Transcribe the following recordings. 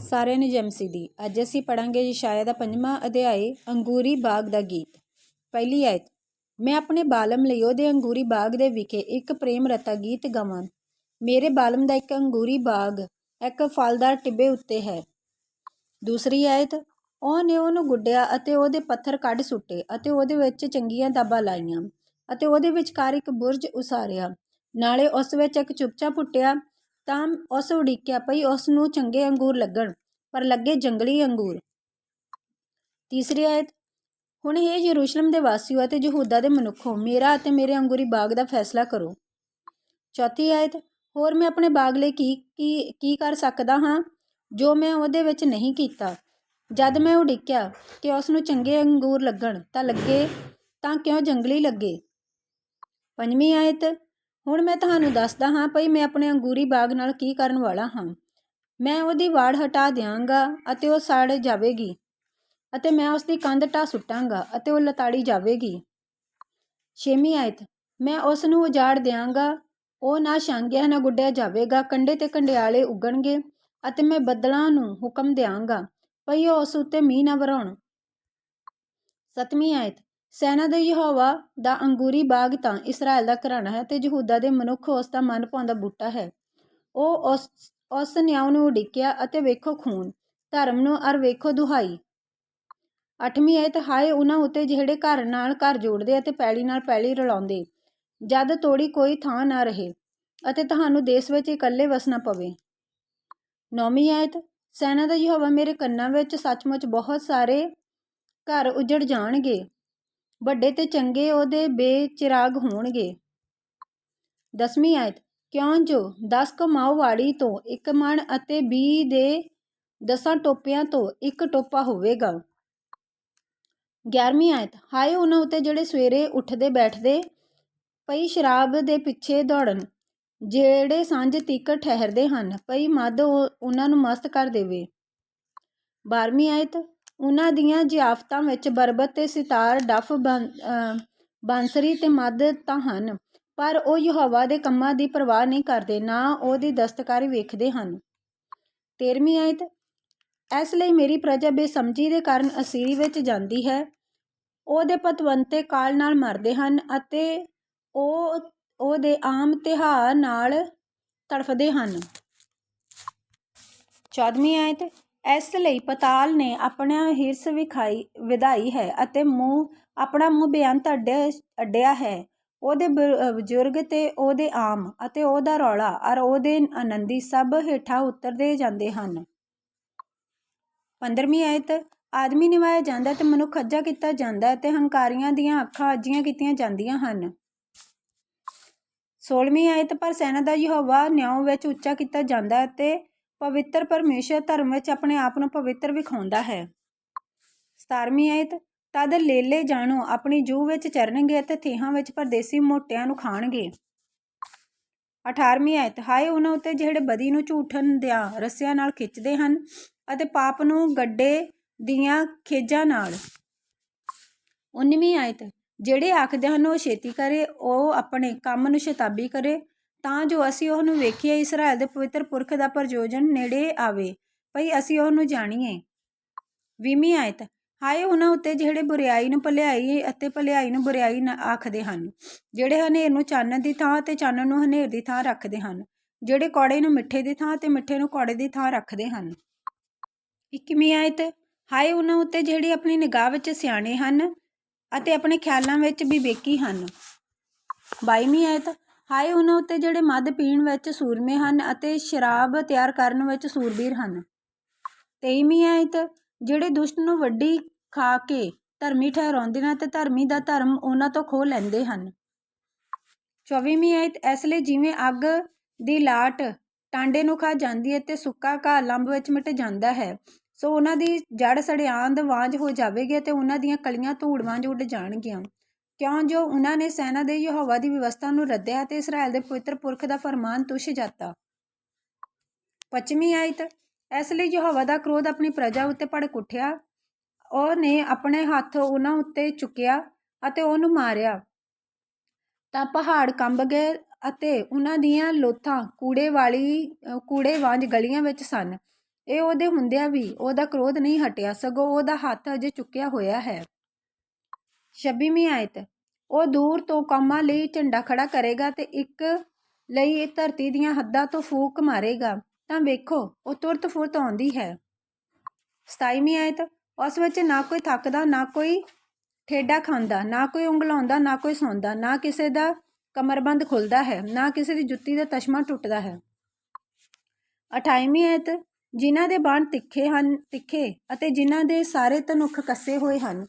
ਸਾਰਿਆਂ ਨੇ ਜੈਮਸੀ ਦੀ। ਅੱਜ ਅਸੀਂ ਪੜਾਂਗੇ ਯਸ਼ਾਇਆ ਦਾ ਪੰਜਵਾਂ ਅਧਿਆਇ ਅੰਗੂਰੀ ਬਾਗ ਦਾ ਗੀਤ। ਪਹਿਲੀ ਆਇਤ, ਮੈਂ ਆਪਣੇ ਬਾਲਮ ਲਈ ਉਹਦੇ ਅੰਗੂਰੀ ਬਾਗ ਦੇ ਵਿਖੇ ਇੱਕ ਪ੍ਰੇਮ ਰਤਾ ਗੀਤ ਗਾਵਾਂ। ਮੇਰੇ ਬਾਲਮ ਦਾ ਇੱਕ ਅੰਗੂਰੀ ਬਾਗ, ਇੱਕ ਫਲਦਾਰ ਟਿੱਬੇ ਉੱਤੇ ਹੈ। ਦੂਸਰੀ ਆਇਤ ਉਹਨੇ ਉਹਨੂੰ ਗੁੱਡਿਆ ਅਤੇ ਉਹਦੇ ਪੱਥਰ ਕੱਢ ਸੁੱਟੇ ਅਤੇ ਉਹਦੇ ਵਿੱਚ ਚੰਗੀਆਂ ਦਾਬਾਂ ਲਾਈਆਂ ਅਤੇ ਉਹਦੇ ਵਿਚਕਾਰ ਇੱਕ ਬੁਰਜ ਉਸਾਰਿਆ। ਨਾਲੇ ਉਸ ਵਿੱਚ ਇੱਕ ਚੁਪਚਾ ਪੁੱਟਿਆ ਤਾਂ ਉਸ ਉਡੀਕਿਆ ਪਈ, ਉਸ ਨੂੰ ਚੰਗੇ ਅੰਗੂਰ ਲੱਗਣ, ਪਰ ਲੱਗੇ ਜੰਗਲੀ ਅੰਗੂਰ। ਤੀਸਰੀ ਆਇਤ, ਹੁਣ ਇਹ ਯਰੂਸ਼ਲਮ ਦੇ ਵਾਸੀਓ ਅਤੇ ਯਹੂਦਾ ਦੇ ਮਨੁੱਖੋ, ਮੇਰਾ ਅਤੇ ਮੇਰੇ ਅੰਗੂਰੀ ਬਾਗ ਦਾ ਫੈਸਲਾ ਕਰੋ। ਚੌਥੀ ਆਇਤ, ਹੋਰ ਮੈਂ ਆਪਣੇ ਬਾਗ ਲਈ ਕੀ ਕੀ ਕੀ ਕਰ ਸਕਦਾ ਹਾਂ, ਜੋ ਮੈਂ ਉਹਦੇ ਵਿੱਚ ਨਹੀਂ ਕੀਤਾ? ਜਦ ਮੈਂ ਉਡੀਕਿਆ ਕਿ ਉਸ ਨੂੰ ਚੰਗੇ ਅੰਗੂਰ ਲੱਗਣ ਤਾਂ ਲੱਗੇ, ਤਾਂ ਕਿਉਂ ਜੰਗਲੀ ਲੱਗੇ? ਪੰਜਵੀਂ ਆਇਤ ਹੁਣ ਮੈਂ ਤੁਹਾਨੂੰ ਦੱਸਦਾ ਹਾਂ ਭਈ ਮੈਂ ਆਪਣੇ ਅੰਗੂਰੀ ਬਾਗ ਨਾਲ ਕੀ ਕਰਨ ਵਾਲਾ ਹਾਂ। ਮੈਂ ਉਹਦੀ ਵਾੜ ਹਟਾ ਦਿਆਂਗਾ ਅਤੇ ਉਹ ਸੜ ਜਾਵੇਗੀ ਅਤੇ ਮੈਂ ਉਸ ਦੀ ਕੰਧ ਢਾ ਸੁੱਟਾਂਗਾ ਅਤੇ ਉਹ ਲਤਾੜੀ ਜਾਵੇਗੀ। ਛੇਵੀਂ ਆਇਤ, ਮੈਂ ਉਸ ਨੂੰ ਉਜਾੜ ਦਿਆਂਗਾ, ਉਹ ਨਾ ਛਾਂਗਿਆ ਨਾ ਗੁੱਡਿਆ ਜਾਵੇਗਾ ਕੰਡੇ ਤੇ ਕੰਡਿਆਲੇ ਉੱਗਣਗੇ ਅਤੇ ਮੈਂ ਬੱਦਲਾਂ ਨੂੰ ਹੁਕਮ ਦਿਆਂਗਾ, ਭਈ ਉਹ ਉਸ ਉੱਤੇ ਮੀਂਹ ਨਾ ਵਰਾਉਣ। ਸਤਵੀਂ ਆਇਤ ਸੈਨਾ ਦੇ ਯਹੋਵਾ ਦਾ ਅੰਗੂਰੀ ਬਾਗ ਤਾਂ ਇਸਰਾਇਲ ਦਾ ਘਰਾਣਾ ਹੈ ਤੇ ਯਹੂਦਾ ਦੇ ਮਨੁੱਖ ਉਸ ਦਾ ਮਨ ਭਾਉਂਦਾ ਬੂਟਾ ਹੈ। ਉਹ ਉਸ ਉਸ ਨਿਆਂ ਨੂੰ ਉਡੀਕਿਆ ਅਤੇ ਵੇਖੋ ਖੂਨ, ਧਰਮ ਨੂੰ ਅਰ ਵੇਖੋ ਦੁਹਾਈ। ਅੱਠਵੀਂ ਆਇਤ, ਹਾਏ ਉਹਨਾਂ ਉਤੇ ਜਿਹੜੇ ਘਰ ਨਾਲ ਘਰ ਜੋੜਦੇ ਅਤੇ ਪੈਲੀ ਨਾਲ ਪੈਲੀ ਰਲਾਉਂਦੇ, ਜਦ ਤੋੜੀ ਕੋਈ ਥਾਂ ਨਾ ਰਹੇ ਅਤੇ ਤੁਹਾਨੂੰ ਦੇਸ਼ ਵਿੱਚ ਇਕੱਲੇ ਵਸਣਾ ਪਵੇ। ਨੌਵੀਂ ਆਇਤ, ਸੈਨਾ ਦਾ ਯਹੋਵਾ ਮੇਰੇ ਕੰਨਾਂ ਵਿੱਚ ਸੱਚਮੁੱਚ ਬਹੁਤ ਸਾਰੇ ਘਰ ਉਜੜ ਜਾਣਗੇ ਵੱਡੇ ਤੇ ਚੰਗੇ ਉਹਦੇ ਬੇਚਿਰਾਗ ਹੋਣਗੇ। ਦਸਵੀਂ ਆਇਤ, ਕਿਉਂ ਜੋ 10 ਕਮਾਓ ਵਾੜੀ ਤੋਂ ਇੱਕ ਮਣ ਅਤੇ 20 ਦੇ ਦਸਾਂ ਟੋਪਿਆਂ ਤੋਂ ਇੱਕ ਟੋਪਾ ਹੋਵੇਗਾ। 11ਵੀਂ ਆਇਤ, ਹਾਏ ਉਹਨਾਂ ਉਤੇ ਜਿਹੜੇ ਸਵੇਰੇ ਉੱਠਦੇ ਬੈਠਦੇ ਪਈ ਸ਼ਰਾਬ ਦੇ ਪਿੱਛੇ ਦੌੜਨ, ਜਿਹੜੇ ਸਾਂਝ ਤੀਕ ਠਹਿਰਦੇ ਹਨ, ਪਈ ਮਦ ਉਹਨਾਂ ਨੂੰ ਮਸਤ ਕਰ ਦੇਵੇ। 12ਵੀਂ ਆਇਤ ਉਹਨਾਂ ਦੀਆਂ ਜ਼ਿਆਫਤਾਂ ਵਿੱਚ ਬਰਬਤ ਅਤੇ ਸਿਤਾਰ ਡਫ ਬਾਂਸਰੀ ਅਤੇ ਮਦ ਤਾਂ ਹਨ, ਪਰ ਉਹ ਯਹੋਵਾ ਦੇ ਕੰਮਾਂ ਦੀ ਪਰਵਾਹ ਨਹੀਂ ਕਰਦੇ, ਨਾ ਉਹਦੀ ਦਸਤਕਾਰੀ ਵੇਖਦੇ ਹਨ। 13ਵੀਂ ਆਇਤ, ਇਸ ਲਈ ਮੇਰੀ ਪ੍ਰਜਾ ਬੇਸਮਝੀ ਦੇ ਕਾਰਨ ਅਸੀਰੀ ਵਿੱਚ ਜਾਂਦੀ ਹੈ। ਉਹਦੇ ਪਤਵੰਤੇ ਕਾਲ ਨਾਲ ਮਰਦੇ ਹਨ ਅਤੇ ਉਹ, ਉਹਦੇ ਆਮ ਤਿਹਾਰ ਨਾਲ ਤੜਫਦੇ ਹਨ। 14ਵੀਂ ਆਇਤ ਇਸ ਲਈ ਪਤਾਲ ਨੇ ਆਪਣਾ ਹਿਰਸ ਵਿਖਾਈ, ਵਧਾਈ ਹੈ ਅਤੇ ਮੂੰਹ, ਆਪਣਾ ਮੂੰਹ ਬੇਅੰਤ ਅੱਡਿਆ ਅੱਡਿਆ ਹੈ। ਉਹਦੇ ਬਜ਼ੁਰਗ ਤੇ ਉਹਦੇ ਆਮ ਅਤੇ ਉਹਦਾ ਰੌਲਾ ਔਰ ਉਹਦੇ ਆਨੰਦੀ ਸਭ ਹੇਠਾਂ ਉਤਰਦੇ ਜਾਂਦੇ ਹਨ। 15ਵੀਂ ਆਇਤ, ਆਦਮੀ ਨਿਵਾਇਆ ਜਾਂਦਾ ਹੈ ਤੇ ਮਨੁੱਖ ਅੱਜਾ ਕੀਤਾ ਜਾਂਦਾ ਹੈ ਤੇ ਹੰਕਾਰੀਆਂ ਦੀਆਂ ਅੱਖਾਂ ਅੱਜੀਆਂ ਕੀਤੀਆਂ ਜਾਂਦੀਆਂ ਹਨ। 16ਵੀਂ ਆਇਤ, ਪਰ ਸੈਨਾ ਦਾ ਯਹੋਵਾ ਨਿਆਂ ਵਿੱਚ ਉੱਚਾ ਕੀਤਾ ਜਾਂਦਾ ਹੈ ਤੇ ਪਵਿੱਤਰ ਪਰਮੇਸ਼ਰ ਧਰਮ ਵਿੱਚ ਆਪਣੇ ਆਪ ਨੂੰ ਪਵਿੱਤਰ ਵਿਖਾਉਂਦਾ ਹੈ। 17ਵੀਂ ਆਇਤ, ਤਦ ਲੇਲੇ ਜਾਣੋ, ਆਪਣੀ ਜੂਹ ਵਿੱਚ ਚਰਨਗੇ ਅਤੇ ਥੇਹਾਂ ਵਿੱਚ ਪਰਦੇਸੀ ਮੋਟਿਆਂ ਨੂੰ ਖਾਣਗੇ। 18ਵੀਂ ਆਇਤ, ਹਾਏ ਉਹਨਾਂ ਉੱਤੇ ਜਿਹੜੇ ਬਦੀ ਨੂੰ ਝੂਠਨ ਦਿਆਂ, ਰੱਸਿਆਂ ਨਾਲ ਖਿੱਚਦੇ ਹਨ ਅਤੇ ਪਾਪ ਨੂੰ ਗੱਡੇ ਦੀਆਂ ਖੇਜਾਂ ਨਾਲ। 19ਵੀਂ ਆਇਤ, ਜਿਹੜੇ ਆਖਦੇ ਹਨ ਉਹ ਛੇਤੀ ਕਰੇ, ਉਹ ਆਪਣੇ ਕੰਮ ਨੂੰ ਸ਼ਤਾਬੀ ਕਰੇ ਤਾਂ ਜੋ ਅਸੀਂ ਉਹਨੂੰ ਵੇਖੀਏ ਇਸਰਾਇਲ ਦੇ ਪਵਿੱਤਰ ਪੁਰਖ ਦਾ ਪ੍ਰਯੋਜਨ ਨੇੜੇ ਆਵੇ। ਭਈ ਅਸੀਂ ਉਹਨੂੰ ਜਾਣੀਏ। ਵੀਹਵੀਂ ਆਇਤ। ਹਾਏ, ਉਹਨਾਂ ਉੱਤੇ ਜਿਹੜੇ ਬੁਰਿਆਈ ਨੂੰ ਭਲਾਈ ਅਤੇ ਭਲਾਈ ਨੂੰ ਬੁਰਿਆਈ ਆਖਦੇ ਹਨ, ਜਿਹੜੇ ਹਨੇਰ ਨੂੰ ਚਾਨਣ ਦੀ ਥਾਂ ਅਤੇ ਚਾਨਣ ਨੂੰ ਹਨੇਰ ਦੀ ਥਾਂ ਰੱਖਦੇ ਹਨ, ਜਿਹੜੇ ਕੌੜੇ ਨੂੰ ਮਿੱਠੇ ਦੀ ਥਾਂ ਅਤੇ ਮਿੱਠੇ ਨੂੰ ਕੌੜੇ ਦੀ ਥਾਂ ਰੱਖਦੇ ਹਨ। ਇੱਕਵੀਂ ਆਇਤ। ਹਾਏ, ਉਹਨਾਂ ਉੱਤੇ ਜਿਹੜੇ ਆਪਣੀ ਨਿਗਾਹ ਵਿੱਚ ਸਿਆਣੇ ਹਨ ਅਤੇ ਆਪਣੇ ਖਿਆਲਾਂ ਵਿੱਚ ਵਿਵੇਕੀ ਹਨ। ਬਾਈਵੀਂ ਆਇਤ। ਹਾਏ, ਉਹਨਾਂ ਉੱਤੇ ਜਿਹੜੇ ਮਦ ਪੀਣ ਵਿੱਚ ਸੂਰਮੇ ਹਨ ਅਤੇ ਸ਼ਰਾਬ ਤਿਆਰ ਕਰਨ ਵਿੱਚ ਸੂਰਬੀਰ ਹਨ। ਤੇਈਵੀਂ ਆਇਤ, ਜਿਹੜੇ ਦੁਸ਼ਟ ਨੂੰ ਵੱਡੀ ਖਾ ਕੇ ਧਰਮੀ ਠਹਿਰਾਉਂਦੇ ਨੇ ਤੇ ਧਰਮੀ ਦਾ ਧਰਮ ਉਹਨਾਂ ਤੋਂ ਖੋਹ ਲੈਂਦੇ ਹਨ। ਚੌਵੀਵੀਂ ਆਇਤ, ਇਸ ਲਈ ਜਿਵੇਂ ਅੱਗ ਦੀ ਲਾਟ ਟਾਂਡੇ ਨੂੰ ਖਾ ਜਾਂਦੀ ਹੈ ਤੇ ਸੁੱਕਾ ਘਾਹ ਲੰਬ ਵਿੱਚ ਮਿਟ ਜਾਂਦਾ ਹੈ, ਸੋ ਉਹਨਾਂ ਦੀ ਜੜ ਸੜਿਆਂਦ ਵਾਂਝ ਹੋ ਜਾਵੇਗੀ ਤੇ ਉਹਨਾਂ ਦੀਆਂ ਕਲੀਆਂ ਧੂੜ ਵਾਂਝ ਉੱਡ ਜਾਣਗੀਆਂ। ਕਿਉਂ ਜੋ ਉਹਨਾਂ ਨੇ ਸੈਨਾ ਦੇ ਯਹੋਵਾ ਦੀ ਵਿਵਸਥਾ ਨੂੰ ਰੱਦਿਆ ਤੇ ਇਸਰਾਇਲ ਦੇ ਪਵਿੱਤਰ ਪੁਰਖ ਦਾ ਫਰਮਾਨ ਤੁਸ਼ ਜਾਤਾ। ਪੱਛਮੀ ਆਇਤ, ਇਸ ਲਈ ਯਹੋਵਾ ਦਾ ਕ੍ਰੋਧ ਆਪਣੀ ਪ੍ਰਜਾ ਉੱਤੇ ਭੜਕ ਉੱਠਿਆ ਉਹਨੇ ਆਪਣੇ ਹੱਥ ਉਹਨਾਂ ਉੱਤੇ ਚੁੱਕਿਆ ਅਤੇ ਉਹਨੂੰ ਮਾਰਿਆ। ਤਾਂ ਪਹਾੜ ਕੰਬ ਗਏ ਅਤੇ ਉਹਨਾਂ ਦੀਆਂ ਲੋਥਾਂ ਕੂੜੇ ਵਾਲੀ ਕੂੜੇ ਵਾਂਝ ਗਲੀਆਂ ਵਿੱਚ ਸਨ। ਇਹ ਉਹਦੇ ਹੁੰਦਿਆਂ ਵੀ ਉਹਦਾ ਕ੍ਰੋਧ ਨਹੀਂ ਹਟਿਆ, ਸਗੋਂ ਉਹਦਾ ਹੱਥ ਅਜੇ ਚੁੱਕਿਆ ਹੋਇਆ ਹੈ। ਛੱਬੀਵੀਂ ਆਇਤ ਉਹ ਦੂਰ ਤੋਂ ਕੌਮਾਂ ਲਈ ਝੰਡਾ ਖੜਾ ਕਰੇਗਾ ਤੇ ਇੱਕ ਲਈ ਇਹ ਧਰਤੀ ਦੀਆਂ ਹੱਦਾਂ ਤੋਂ ਫੂਕ ਮਾਰੇਗਾ। ਤਾਂ ਵੇਖੋ, ਉਹ ਤੁਰਤ ਫੁਰਤ ਆਉਂਦੀ ਹੈ। ਸਤਾਈਵੀਂ ਆਇਤ ਉਸ ਵਿੱਚ ਨਾ ਕੋਈ ਥੱਕਦਾ, ਨਾ ਕੋਈ ਠੇਡਾ ਖਾਂਦਾ, ਨਾ ਕੋਈ ਉਂਗਲਾਉਂਦਾ, ਨਾ ਕੋਈ ਸੌਂਦਾ, ਨਾ ਕਿਸੇ ਦਾ ਕਮਰਬੰਦ ਖੁੱਲਦਾ ਹੈ, ਨਾ ਕਿਸੇ ਦੀ ਜੁੱਤੀ ਦਾ ਤਸ਼ਮਾ ਟੁੱਟਦਾ ਹੈ। 28ਵੀਂ ਆਇਤ ਜਿਨ੍ਹਾਂ ਦੇ ਬਾਣ ਤਿੱਖੇ ਹਨ, ਤਿੱਖੇ ਅਤੇ ਜਿਨ੍ਹਾਂ ਦੇ ਸਾਰੇ ਧਨੁੱਖ ਕੱਸੇ ਹੋਏ ਹਨ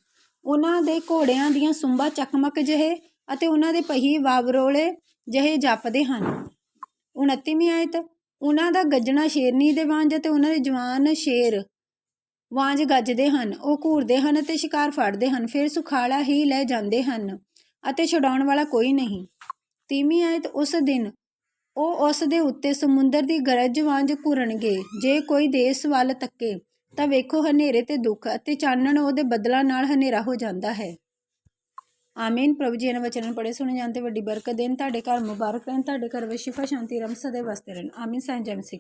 ਉਹਨਾਂ ਦੇ ਘੋੜਿਆਂ ਦੀਆਂ ਸੁੰਬਾਂ ਚਕਮਕ ਜਿਹੇ ਅਤੇ ਉਹਨਾਂ ਦੇ ਪਹੀ ਵਾਵਰੋਲੇ ਜਿਹੇ ਜਾਪਦੇ ਹਨ। 29ਵੀਂ ਆਇਤ, ਉਹਨਾਂ ਦਾ ਗੱਜਣਾ ਸ਼ੇਰਨੀ ਦੇ ਵਾਂਝ ਅਤੇ ਉਹਨਾਂ ਦੇ ਜਵਾਨ ਸ਼ੇਰ ਵਾਂਝ ਗੱਜਦੇ ਹਨ। ਉਹ ਘੂਰਦੇ ਹਨ ਅਤੇ ਸ਼ਿਕਾਰ ਫੜਦੇ ਹਨ, ਫਿਰ ਸੁਖਾਲਾ ਹੀ ਲੈ ਜਾਂਦੇ ਹਨ ਅਤੇ ਛੁਡਾਉਣ ਵਾਲਾ ਕੋਈ ਨਹੀਂ। ਤੀਵੀਂ ਆਇਤ, ਉਸ ਦਿਨ ਉਹ ਉਸ ਦੇ ਉੱਤੇ ਸਮੁੰਦਰ ਦੀ ਗਰਜ ਵਾਂਝ ਘੁਰਨਗੇ, ਜੇ ਕੋਈ ਦੇਸ ਵੱਲ ਤੱਕੇ। ਤਾਂ ਵੇਖੋ ਹਨੇਰੇ ਤੇ ਦੁੱਖ ਅਤੇ ਚਾਨਣ ਉਹਦੇ ਬਦਲਾਂ ਨਾਲ ਹਨੇਰਾ ਹੋ ਜਾਂਦਾ ਹੈ। ਆਮੀਨ। ਪ੍ਰਭੂ ਜੀ ਇਹਨਾਂ ਵਚਨਾਂ ਨੂੰ ਸੁਣੇ ਜਾਣ ਤੇ ਵੱਡੀ ਬਰਕਤ ਦੇਣ। ਤੁਹਾਡੇ ਘਰ ਮੁਬਾਰਕ ਰਹਿਣ। ਤੁਹਾਡੇ ਘਰ ਵਿੱਚ ਸ਼ਿਫਾ ਸ਼ਾਂਤੀ ਰਮ ਸਦੇ ਵਸਦੇ ਰਹਿਣ। ਆਮੀਨ। ਸਾਈਂ ਜੈ ਮਸੀਹ